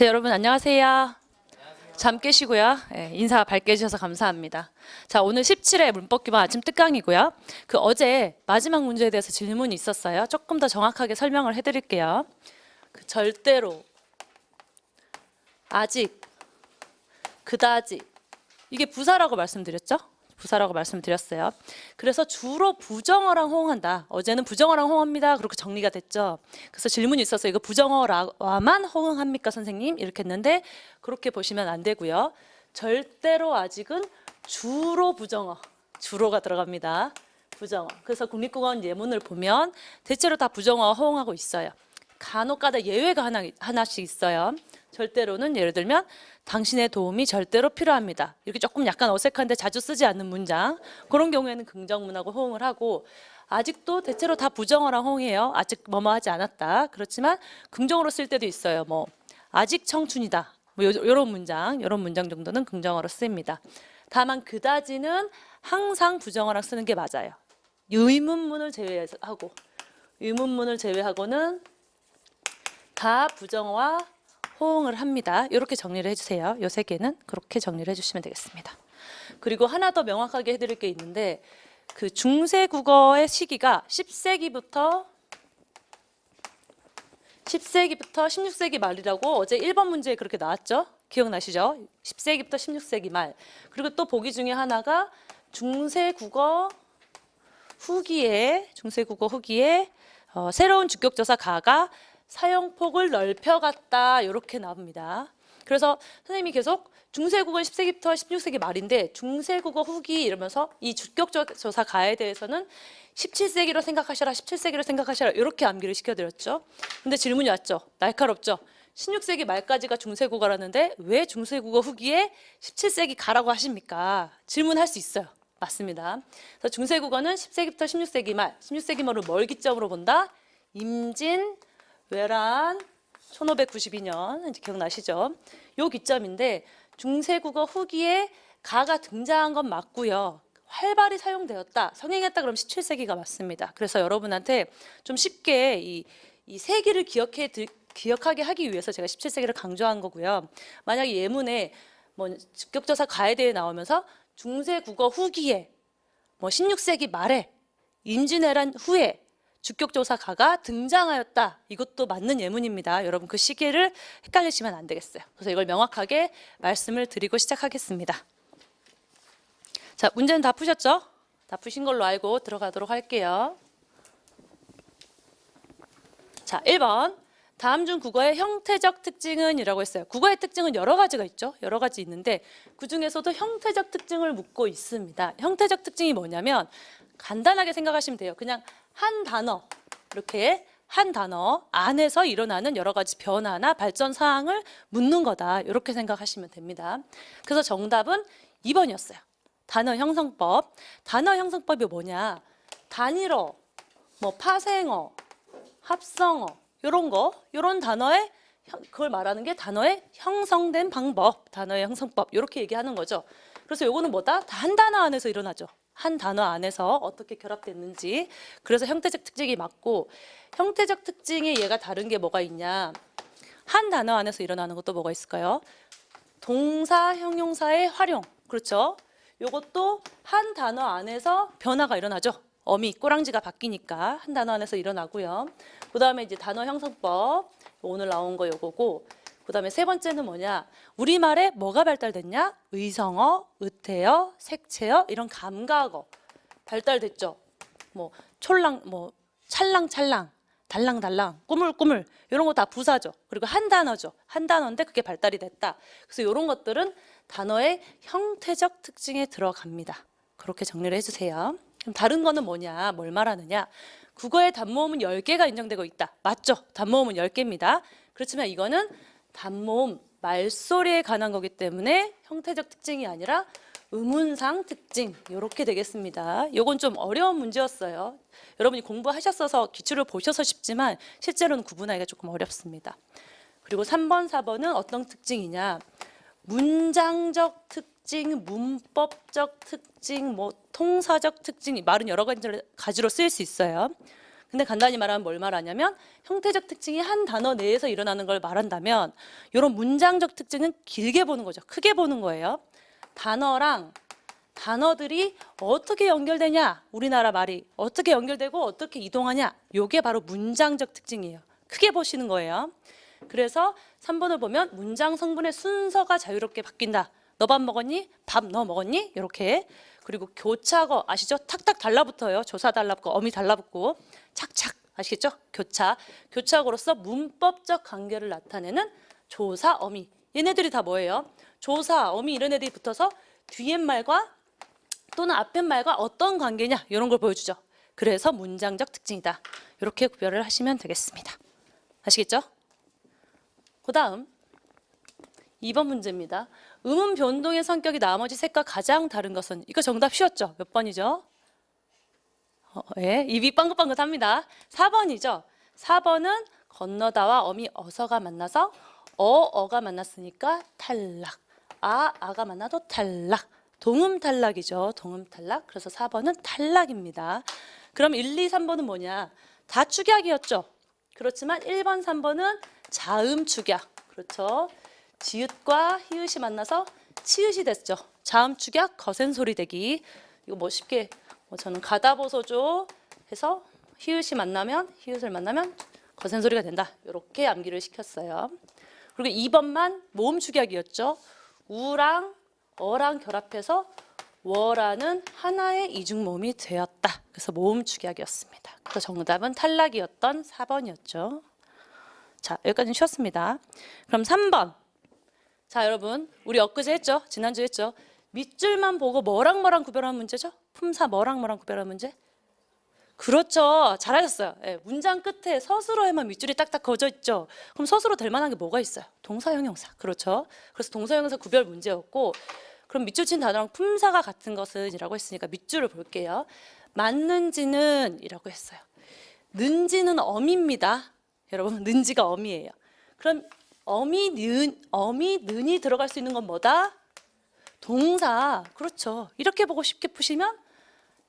자, 여러분 안녕하세요. 잠 깨시고요. 예, 인사 밝게 해주셔서 감사합니다. 자, 오늘 17회 문법 기반 아침 특강이고요. 그 어제 마지막 문제에 대해서 질문이 있었어요. 조금 더 정확하게 설명을 해드릴게요. 그 절대로, 아직, 그다지 이게 부사라고 말씀드렸죠? 부사라고 말씀드렸어요. 그래서 주로 부정어랑 호응한다. 어제는 부정어랑 호응합니다. 그렇게 정리가 됐죠. 그래서 질문이 있어서 이거 부정어와만 호응합니까, 선생님? 이렇게 했는데 그렇게 보시면 안 되고요. 절대로 아직은 주로 부정어, 주로가 들어갑니다. 부정어. 그래서 국립국어원 예문을 보면 대체로 다 부정어 호응하고 있어요. 간혹가다 예외가 하나, 하나씩 있어요. 절대로는 예를 들면 당신의 도움이 절대로 필요합니다. 이렇게 조금 약간 어색한데 자주 쓰지 않는 문장. 그런 경우에는 긍정문하고 호응을 하고 아직도 대체로 다 부정어랑 호응해요. 아직 뭐뭐 하지 않았다. 그렇지만 긍정어로 쓸 때도 있어요. 뭐 아직 청춘이다. 뭐 요, 요런 문장, 요런 문장 정도는 긍정어로 씁니다. 다만 그다지는 항상 부정어랑 쓰는 게 맞아요. 의문문을 제외하고 의문문을 제외하고는 다 부정어와 호응을 합니다. 이렇게 정리를 해주세요. 요 세 개는 그렇게 정리를 해주시면 되겠습니다. 그리고 하나 더 명확하게 해드릴 게 있는데 그 중세 국어의 시기가 10세기부터 10세기부터 16세기 말이라고 어제 1번 문제에 그렇게 나왔죠? 기억나시죠? 10세기부터 16세기 말. 그리고 또 보기 중에 하나가 중세 국어 후기에 중세 국어 후기에 어, 새로운 주격조사 가가 사용폭을 넓혀갔다 이렇게 나옵니다. 그래서 선생님이 계속 중세국어 10세기부터 16세기 말인데 중세국어 후기 이러면서 이 주격조사 가에 대해서는 17세기로 생각하셔라, 17세기로 생각하셔라 이렇게 암기를 시켜드렸죠. 근데 질문이 왔죠. 날카롭죠. 16세기 말까지가 중세국어라는데 왜 중세국어 후기에 17세기 가라고 하십니까? 질문할 수 있어요. 맞습니다. 그래서 중세국어는 10세기부터 16세기 말, 16세기 말을 뭘 기점으로 본다? 임진, 외란 1592년 이제 기억나시죠? 요 기점인데 중세국어 후기에 가가 등장한 건 맞고요. 활발히 사용되었다. 성행했다 그럼 17세기가 맞습니다. 그래서 여러분한테 좀 쉽게 이, 이 세기를 기억해 드- 기억하게 하기 위해서 제가 17세기를 강조한 거고요. 만약에 예문에 뭐 직격조사 가에 대해 나오면서 중세 국어 후기에 뭐 16세기 말에 임진왜란 후에 주격조사가가 등장하였다. 이것도 맞는 예문입니다. 여러분 그 시기를 헷갈리시면 안 되겠어요. 그래서 이걸 명확하게 말씀을 드리고 시작하겠습니다. 자, 문제는 다 푸셨죠? 다 푸신 걸로 알고 들어가도록 할게요. 자, 1번. 다음 중 국어의 형태적 특징은 이라고 했어요. 국어의 특징은 여러 가지가 있죠. 여러 가지 있는데 그 중에서도 형태적 특징을 묻고 있습니다. 형태적 특징이 뭐냐면 간단하게 생각하시면 돼요. 그냥 한 단어 이렇게 한 단어 안에서 일어나는 여러 가지 변화나 발전 사항을 묻는 거다. 이렇게 생각하시면 됩니다. 그래서 정답은 2번이었어요. 단어 형성법. 단어 형성법이 뭐냐? 단일어, 뭐 파생어, 합성어 이런 거 이런 단어의 형- 그걸 말하는 게 단어의 형성된 방법, 단어의 형성법 이렇게 얘기하는 거죠. 그래서 요거는 뭐다? 다한 단어 안에서 일어나죠. 한 단어 안에서 어떻게 결합됐는지. 그래서 형태적 특징이 맞고 형태적 특징이 얘가 다른 게 뭐가 있냐? 한 단어 안에서 일어나는 것도 뭐가 있을까요? 동사, 형용사의 활용. 그렇죠? 요것도 한 단어 안에서 변화가 일어나죠. 어미, 꼬랑지가 바뀌니까 한 단어 안에서 일어나고요. 그다음에 이제 단어 형성법 오늘 나온 거 요거고 그다음에 세 번째는 뭐냐? 우리말에 뭐가 발달됐냐? 의성어, 의태어, 색채어 이런 감각어 발달됐죠. 뭐 촐랑 뭐 찰랑찰랑 달랑달랑 꾸물꾸물 이런 거 다 부사죠. 그리고 한 단어죠. 한 단어인데 그게 발달이 됐다. 그래서 이런 것들은 단어의 형태적 특징에 들어갑니다. 그렇게 정리를 해주세요. 그럼 다른 거는 뭐냐? 뭘 말하느냐? 국어의 단모음은 10개가 인정되고 있다. 맞죠? 단모음은 10개입니다. 그렇지만 이거는 단모음, 말소리에 관한 거기 때문에 형태적 특징이 아니라 의문상 특징 이렇게 되겠습니다. 요건 좀 어려운 문제였어요. 여러분이 공부하셨어서 기출을 보셔서 쉽지만 실제로는 구분하기가 조금 어렵습니다. 그리고 3번, 4번은 어떤 특징이냐? 문장적 특징, 문법적 특징, 뭐 통사적 특징, 말은 여러 가지로 쓰일 수 있어요. 근데 간단히 말하면 뭘 말하냐면 형태적 특징이 한 단어 내에서 일어나는 걸 말한다면 이런 문장적 특징은 길게 보는 거죠. 크게 보는 거예요. 단어랑 단어들이 어떻게 연결되냐? 우리나라 말이 어떻게 연결되고 어떻게 이동하냐? 요게 바로 문장적 특징이에요. 크게 보시는 거예요. 그래서 3번을 보면 문장 성분의 순서가 자유롭게 바뀐다. 너 밥 먹었니? 밥 너 먹었니? 이렇게. 그리고 교차거 아시죠? 탁탁 달라붙어요. 조사 달라붙고 어미 달라붙고 착착 아시겠죠? 교차. 교차고로서 문법적 관계를 나타내는 조사 어미. 얘네들이 다 뭐예요? 조사 어미 이런 애들이 붙어서 뒤에 말과 또는 앞에 말과 어떤 관계냐 이런 걸 보여주죠. 그래서 문장적 특징이다. 이렇게 구별을 하시면 되겠습니다. 아시겠죠? 그 다음 2번 문제입니다. 음운 변동의 성격이 나머지 색과 가장 다른 것은 이거 정답 쉬웠죠? 몇 번이죠? 어, 예, 입이 빵긋빵긋합니다. 4번이죠. 4번은 건너다와 어미 어서가 만나서 어 어가 만났으니까 탈락. 아 아가 만나도 탈락. 동음 탈락이죠. 동음 탈락. 그래서 4번은 탈락입니다. 그럼 1, 2, 3번은 뭐냐? 다 축약이었죠. 그렇지만 1번, 3번은 자음 축약. 그렇죠. 지읒과 히읗이 만나서 치읓이 됐죠. 자음 축약, 거센 소리 되기. 이거 뭐 쉽게 뭐 저는 가다 보소죠 해서 히읗이 만나면 히읗을 만나면 거센 소리가 된다. 이렇게 암기를 시켰어요. 그리고 2번만 모음 축약이었죠. 우랑 어랑 결합해서 워라는 하나의 이중 모음이 되었다. 그래서 모음 축약이었습니다. 그래서 정답은 탈락이었던 4번이었죠. 자, 여기까지는 쉬웠습니다. 그럼 3번. 자, 여러분, 우리 엊그제 했죠? 지난주 했죠? 밑줄만 보고 뭐랑 뭐랑 구별하는 문제죠? 품사 뭐랑 뭐랑 구별하는 문제? 그렇죠. 잘하셨어요. 예, 문장 끝에 서술어에만 밑줄이 딱딱 그어져 있죠. 그럼 서술어 될 만한 게 뭐가 있어요? 동사 형용사. 그렇죠. 그래서 동사 형용사 구별 문제였고 그럼 밑줄 친 단어랑 품사가 같은 것은 이라고 했으니까 밑줄을 볼게요. 맞는지는 이라고 했어요. 는지는 어미입니다. 여러분, 는지가 어미예요. 그럼 어미 는 어미 는이 들어갈 수 있는 건 뭐다? 동사. 그렇죠. 이렇게 보고 쉽게 푸시면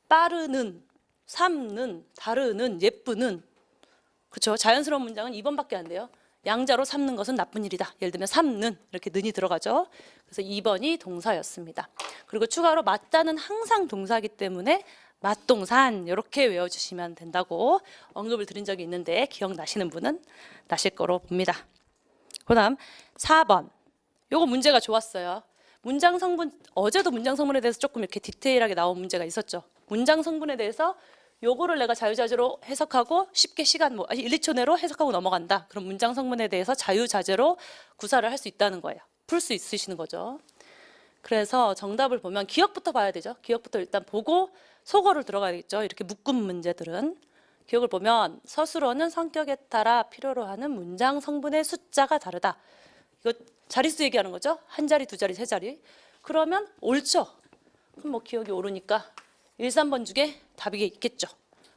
빠르는, 삼는, 다르는, 예쁘는. 그렇죠. 자연스러운 문장은 2번밖에 안 돼요. 양자로 삼는 것은 나쁜 일이다. 예를 들면 삼는 이렇게 는이 들어가죠. 그래서 2번이 동사였습니다. 그리고 추가로 맞다는 항상 동사이기 때문에 맞동산 이렇게 외워주시면 된다고 언급을 드린 적이 있는데 기억나시는 분은 나실 거로 봅니다. 그다음 4번. 요거 문제가 좋았어요. 문장 성분 어제도 문장 성분에 대해서 조금 이렇게 디테일하게 나온 문제가 있었죠. 문장 성분에 대해서 요거를 내가 자유자재로 해석하고 쉽게 시간 뭐 1, 2초 내로 해석하고 넘어간다. 그럼 문장 성분에 대해서 자유자재로 구사를 할 수 있다는 거예요. 풀 수 있으시는 거죠. 그래서 정답을 보면 기억부터 봐야 되죠. 기억부터 일단 보고 속어를 들어가야겠죠. 이렇게 묶음 문제들은 기억을 보면 서술어는 성격에 따라 필요로 하는 문장 성분의 숫자가 다르다. 이거 자릿수 얘기하는 거죠. 한 자리, 두 자리, 세 자리. 그러면 옳죠. 그럼 뭐 기억이 오르니까 1, 3번 중에 답이 있겠죠.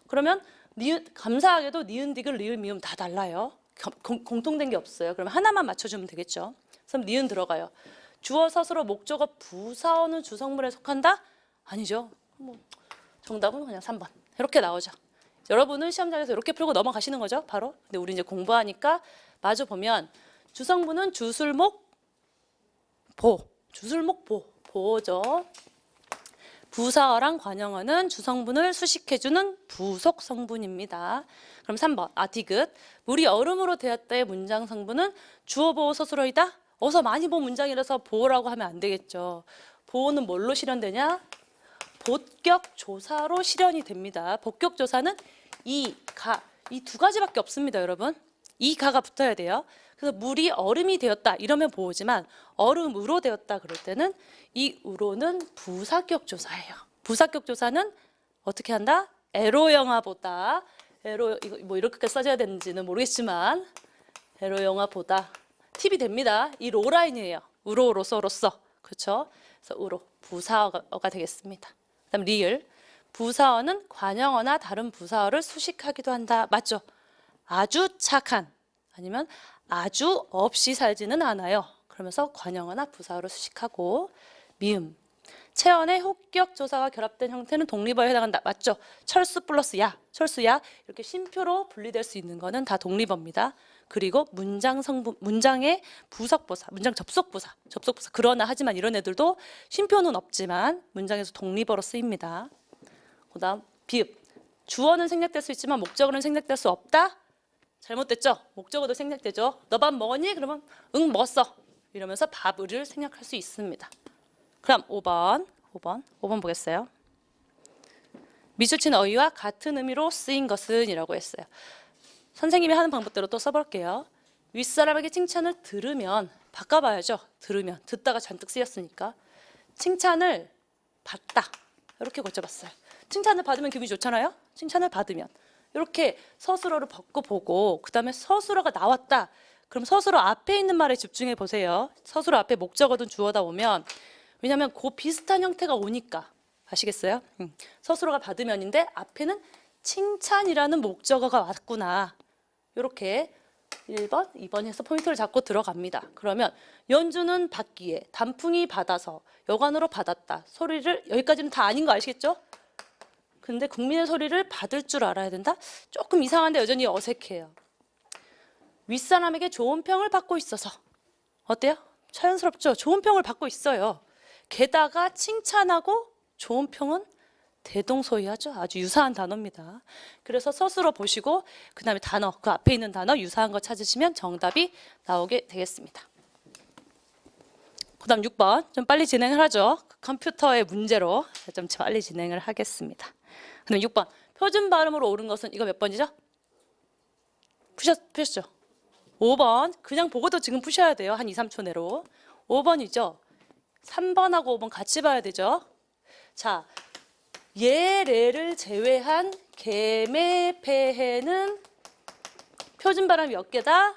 그러면 니은, 감사하게도 니은, 디귿, 리을, 미음 다 달라요. 겸- 공, 공통된 게 없어요. 그럼 하나만 맞춰주면 되겠죠. 그럼 니은 들어가요. 주어, 서술어, 목적어, 부사어는 주성물에 속한다? 아니죠. 뭐 정답은 그냥 3번. 이렇게 나오죠. 여러분은 시험장에서 이렇게 풀고 넘어가시는 거죠, 바로. 근데 우리 이제 공부하니까 마주 보면 주성분은 주술목 보, 주술목 보, 보죠. 부사어랑 관형어는 주성분을 수식해주는 부속 성분입니다. 그럼 3번 아 디귿 물이 얼음으로 되었다의 문장 성분은 주어 보호 서술어이다. 어서 많이 본 문장이라서 보호라고 하면 안 되겠죠. 보호는 뭘로 실현되냐? 복격 조사로 실현이 됩니다. 복격 조사는 이 가 이 두 가지밖에 없습니다, 여러분. 이 가가 붙어야 돼요. 그래서 물이 얼음이 되었다 이러면 보호지만 얼음으로 되었다 그럴 때는 이 우로는 부사격 조사예요. 부사격 조사는 어떻게 한다? 에로 영화보다 에로 이거 뭐 이렇게 써줘야 되는지는 모르겠지만 에로 영화보다 팁이 됩니다. 이 로라인이에요. 우로로서로서 그렇죠? 그래서 우로 부사어가 되겠습니다. 그다음 리을 부사어는 관형어나 다른 부사어를 수식하기도 한다. 맞죠? 아주 착한 아니면 아주 없이 살지는 않아요. 그러면서 관형어나 부사어를 수식하고 미음 체언의 혹격 조사와 결합된 형태는 독립어에 해당한다. 맞죠? 철수 플러스 야, 철수야 이렇게 쉼표로 분리될 수 있는 거는 다 독립어입니다. 그리고 문장 성분, 문장의 부석보사, 문장 접속보사, 접속보사. 그러나 하지만 이런 애들도 쉼표는 없지만 문장에서 독립어로 쓰입니다. 그다음 비읍. 주어는 생략될 수 있지만 목적어는 생략될 수 없다. 잘못됐죠? 목적어도 생략되죠. 너 밥 먹었니? 그러면 응 먹었어. 이러면서 밥을 생략할 수 있습니다. 그럼 5번, 5번, 5번 보겠어요. 미주친 어휘와 같은 의미로 쓰인 것은 이라고 했어요. 선생님이 하는 방법대로 또 써볼게요. 윗사람에게 칭찬을 들으면 바꿔봐야죠. 들으면 듣다가 잔뜩 쓰였으니까 칭찬을 받다 이렇게 고쳐봤어요. 칭찬을 받으면 기분이 좋잖아요. 칭찬을 받으면 이렇게 서술어를 벗고 보고 그 다음에 서술어가 나왔다. 그럼 서술어 앞에 있는 말에 집중해 보세요. 서술어 앞에 목적어든 주어다 오면 왜냐하면 그 비슷한 형태가 오니까 아시겠어요? 음. 서술어가 받으면인데 앞에는 칭찬이라는 목적어가 왔구나. 이렇게 1번, 2번 해서 포인트를 잡고 들어갑니다. 그러면 연주는 받기에, 단풍이 받아서, 여관으로 받았다. 소리를 여기까지는 다 아닌 거 아시겠죠? 근데 국민의 소리를 받을 줄 알아야 된다? 조금 이상한데 여전히 어색해요. 윗사람에게 좋은 평을 받고 있어서 어때요? 자연스럽죠? 좋은 평을 받고 있어요. 게다가 칭찬하고 좋은 평은 대동소이하죠. 아주 유사한 단어입니다. 그래서 서술어 보시고 그 다음에 단어 그 앞에 있는 단어 유사한 거 찾으시면 정답이 나오게 되겠습니다. 그 다음 6번 좀 빨리 진행을 하죠. 컴퓨터의 문제로 좀 빨리 진행을 하겠습니다. 그다음 6번 표준 발음으로 옳은 것은 이거 몇 번이죠? 푸셨 푸셨죠? 5번 그냥 보고도 지금 푸셔야 돼요. 한 2, 3초 내로. 5번이죠. 3번하고 5번 같이 봐야 되죠. 자, 예례를 제외한 개매 폐해는 표준 발음 몇 개다?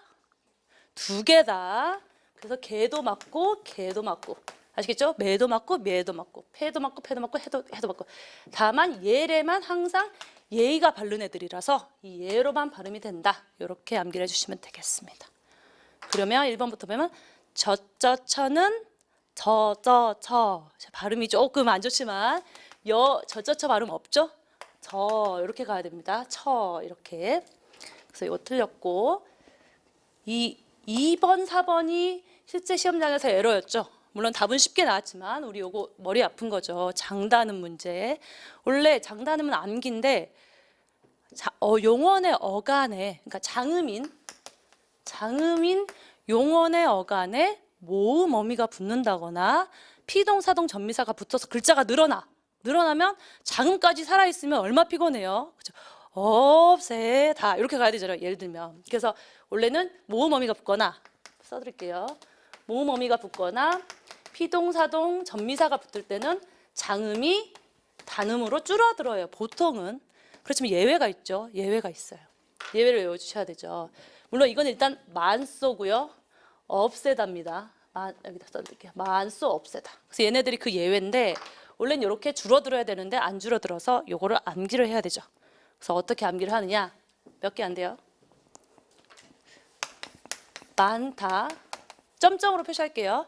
두 개다. 그래서 개도 맞고 개도 맞고 아시겠죠? 매도 맞고 매도 맞고 폐도 맞고 폐도 맞고 해도 해도 맞고 다만 예례만 항상 예의가 바른 애들이라서 이 예로만 발음이 된다. 이렇게 암기를 해주시면 되겠습니다. 그러면 1번부터 보면 저저처는 저저처 발음이 조금 안 좋지만 여 저저처 발음 없죠? 저 이렇게 가야 됩니다. 처 이렇게 그래서 이거 틀렸고 이 2번 4번이 실제 시험장에서 에러였죠. 물론 답은 쉽게 나왔지만 우리 요거 머리 아픈 거죠. 장단음 문제. 원래 장단음은 암기인데 자, 어, 용언의 어간에 그러니까 장음인 장음인 용언의 어간에 모음 어미가 붙는다거나 피동 사동 전미사가 붙어서 글자가 늘어나 늘어나면 장음까지 살아 있으면 얼마 피곤해요. 그죠? 없애 다 이렇게 가야 되잖아요. 예를 들면 그래서 원래는 모음 어미가 붙거나 써드릴게요. 모음 어미가 붙거나 피동사동 전미사가 붙을 때는 장음이 단음으로 줄어들어요. 보통은 그렇지만 예외가 있죠. 예외가 있어요. 예외를 외워주셔야 되죠. 물론 이건 일단 만쏘고요. 없애답니다. 만, 여기다 써드릴게요. 만쏘 없애다. 그래서 얘네들이 그 예외인데 원래는 이렇게 줄어들어야 되는데 안 줄어들어서 요거를 암기를 해야 되죠. 그래서 어떻게 암기를 하느냐? 몇 개 안 돼요? 많다. 점점으로 표시할게요.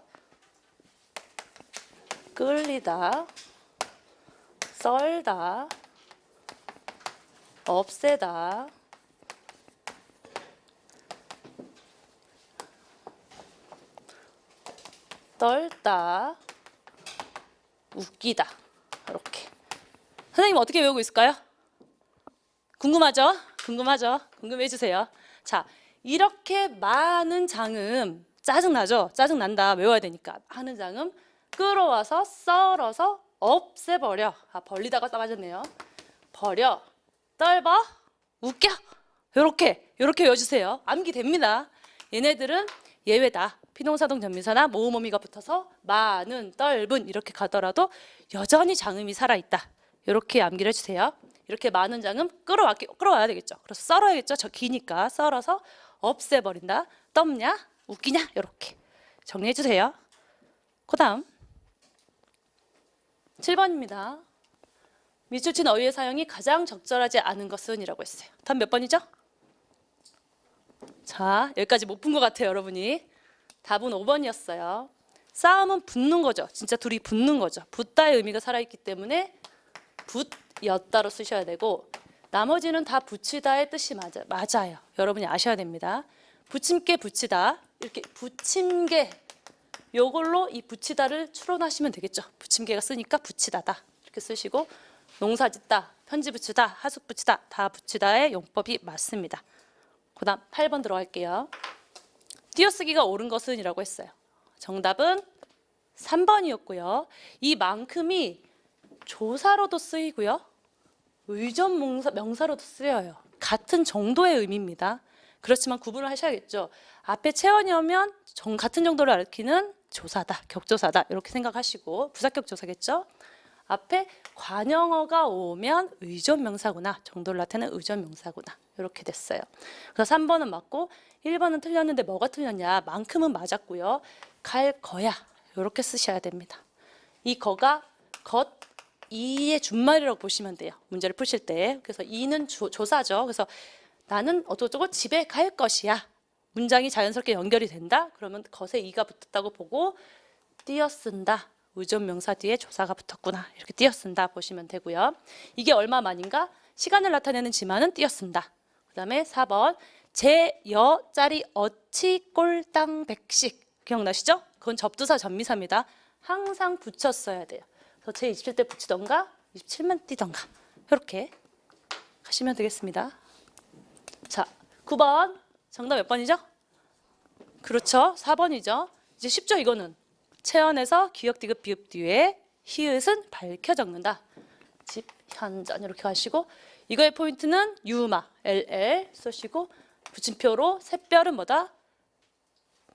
끌리다, 썰다, 없애다, 떨다, 웃기다. 이렇게. 선생님 어떻게 외우고 있을까요? 궁금하죠? 궁금하죠? 궁금해 주세요. 자, 이렇게 많은 장음 짜증 나죠? 짜증 난다. 외워야 되니까. 하는 장음 끌어와서 썰어서 없애버려. 아, 벌리다가 싸맞았네요. 버려, 떨버, 웃겨. 요렇게 요렇게 외워주세요. 암기 됩니다. 얘네들은 예외다. 피동사동 전미사나 모음 어미가 붙어서 많은, 떫은 이렇게 가더라도 여전히 장음이 살아있다. 이렇게 암기를 해주세요. 이렇게 많은 장음 끌어와, 끌어와야 되겠죠. 그래서 썰어야겠죠. 저 기니까 썰어서 없애버린다. 떫냐? 웃기냐? 이렇게 정리해주세요. 그 다음 7번입니다. 미추친 어휘의 사용이 가장 적절하지 않은 것은 이라고 했어요. 답 몇 번이죠? 자, 여기까지 못푼것 같아요, 여러분이. 답은 5번이었어요. 싸움은 붙는 거죠. 진짜 둘이 붙는 거죠. 붙다의 의미가 살아있기 때문에 붙였다로 쓰셔야 되고 나머지는 다 붙이다의 뜻이 맞아, 맞아요. 여러분이 아셔야 됩니다. 붙임개 붙이다 이렇게 붙임개 요걸로 이 붙이다를 추론하시면 되겠죠. 붙임개가 쓰니까 붙이다다 이렇게 쓰시고 농사짓다, 편지 붙이다, 하숙 붙이다 다 붙이다의 용법이 맞습니다. 그 다음 8번 들어갈게요. 띄어쓰기가 옳은 것은 이라고 했어요. 정답은 3번이었고요. 이 만큼이 조사로도 쓰이고요. 의존 명사, 명사로도 쓰여요. 같은 정도의 의미입니다. 그렇지만 구분을 하셔야겠죠. 앞에 체언이 오면 정, 같은 정도를 알키는 조사다, 격조사다 이렇게 생각하시고 부사격 조사겠죠. 앞에 관영어가 오면 의존 명사구나 정도를 나타내는 의존 명사구나 이렇게 됐어요. 그래서 3번은 맞고 1번은 틀렸는데 뭐가 틀렸냐? 만큼은 맞았고요. 갈 거야 이렇게 쓰셔야 됩니다. 이 거가 것 이의 준말이라고 보시면 돼요. 문제를 푸실 때. 그래서 이는 조, 조사죠. 그래서 나는 어쩌고저쩌고 집에 갈 것이야. 문장이 자연스럽게 연결이 된다. 그러면 것에 이가 붙었다고 보고 띄어쓴다. 의존 명사 뒤에 조사가 붙었구나. 이렇게 띄어쓴다 보시면 되고요. 이게 얼마만인가? 시간을 나타내는 지만은 띄어쓴다. 그다음에 4번 제 여 짜리 어치 꼴당 백식 기억나시죠? 그건 접두사 전미사입니다. 항상 붙였어야 돼요. 그래서 제 27때 붙이던가 27만 띄던가 이렇게 하시면 되겠습니다. 자, 9번 정답 몇 번이죠? 그렇죠. 4번이죠. 이제 쉽죠 이거는. 체언에서 기역 디귿 비읍 뒤에 히읗은 밝혀 적는다. 집 현전 이렇게 하시고 이거의 포인트는 유마 LL 쓰시고 붙임표로 샛별은 뭐다?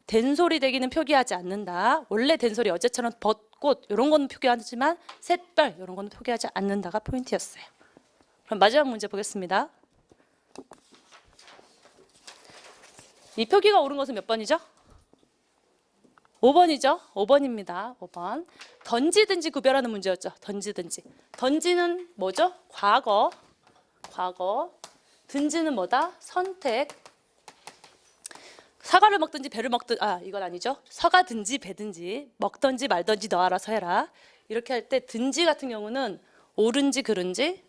된소리 되기는 표기하지 않는다. 원래 된소리 어제처럼 벚꽃 이런 거는 표기하지만 샛별 이런 거는 표기하지 않는다가 포인트였어요. 그럼 마지막 문제 보겠습니다. 이 표기가 옳은 것은 몇 번이죠? 5번이죠. 5번입니다. 5번. 던지든지 구별하는 문제였죠. 던지든지. 던지는 뭐죠? 과거. 과거. 든지는 뭐다? 선택. 사과를 먹든지 배를 먹든 아 이건 아니죠. 서가든지 배든지 먹든지 말든지 너 알아서 해라. 이렇게 할 때 든지 같은 경우는 옳은지 그른지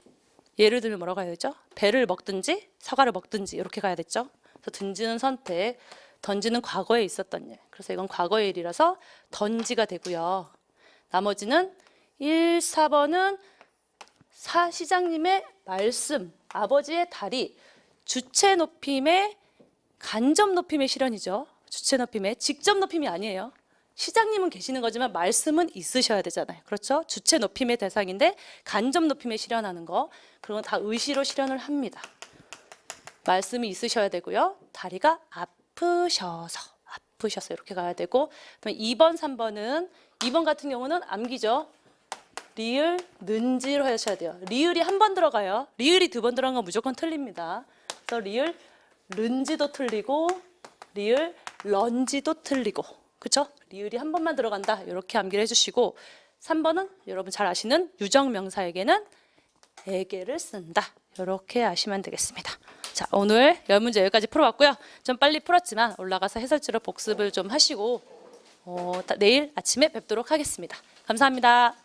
예를 들면 뭐라고 해야 되죠? 배를 먹든지 사과를 먹든지 이렇게 가야 됐죠. 그래서 든지는 선택, 던지는 과거에 있었던 일. 그래서 이건 과거의 일이라서 던지가 되고요. 나머지는 1, 4번은 사 시장님의 말씀, 아버지의 다리, 주체 높임의 간접 높임의 실현이죠. 주체 높임의 직접 높임이 아니에요. 시장님은 계시는 거지만 말씀은 있으셔야 되잖아요. 그렇죠? 주체 높임의 대상인데 간접 높임에 실현하는 거 그런 건다 의시로 실현을 합니다. 말씀이 있으셔야 되고요. 다리가 아프셔서 아프셔서 이렇게 가야 되고 그다음에 2번, 3번은 2번 같은 경우는 암기죠. 리을 는지로 하셔야 돼요. 리을이 한 번 들어가요. 리을이 두 번 들어간 건 무조건 틀립니다. 그래서 리을 른지도 틀리고 리을 런지도 틀리고 그렇죠? 리을이 한 번만 들어간다. 이렇게 암기를 해주시고 3번은 여러분 잘 아시는 유정 명사에게는 에게를 쓴다. 이렇게 아시면 되겠습니다. 자 오늘 열 문제 여기까지 풀어봤고요. 좀 빨리 풀었지만 올라가서 해설지로 복습을 좀 하시고 어, 다- 내일 아침에 뵙도록 하겠습니다. 감사합니다.